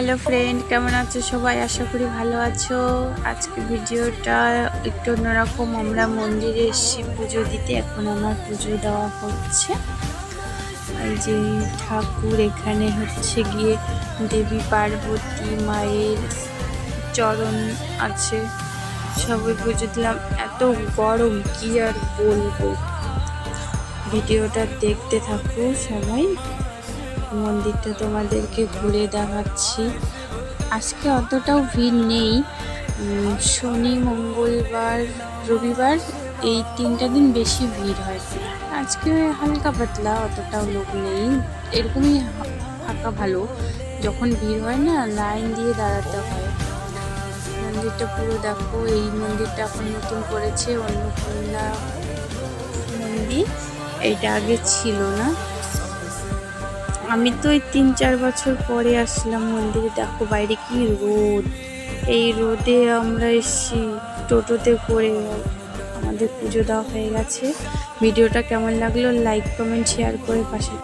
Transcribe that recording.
Hello friend কেমন আছো সবাই? আশা করি ভালো আছো। আজকে ভিডিওটা একটু অন্যরকম। আমরা মন্দিরে এসেছি পুজো দিতে এখন আমার পুজো দেওয়া হচ্ছে। এই যে ঠাকুর এখানে হচ্ছে গিয়ে দেবী, পার্বতী, মায়ের চরণ আছে। সবাই পুজো দিলাম। এত গরম, কি আর বলব? ভিডিওটা দেখতে থাকো সবাই। মন্দিরটা তোমাদেরকে ঘুরে দেখাচ্ছি। আজকে অতটাও ভিড় নেই। শনি, মঙ্গলবার, রবিবার এই তিনটা দিন বেশি ভিড় হয়। আজকে হালকা পাতলা, অতটাও লোক নেই। এরকমই ফাঁকা ভালো। যখন ভিড় হয় না, লাইন দিয়ে দাঁড়াতে হয়। মন্দিরটা পুরো দেখো, এই মন্দিরটা এখন নতুন করেছে, অন্নপূর্ণা মন্দির। এইটা আগে ছিল না। আমি তো ওই তিন চার বছর পরে আসলাম মন্দিরে। দেখো বাইরে কি রোদ। এই রোদে আমরা এসছি, টোটোতে করে আমাদের পুজো দেওয়া হয়ে গেছে। ভিডিওটা কেমন লাগল লাইক কমেন্ট শেয়ার করে পাশে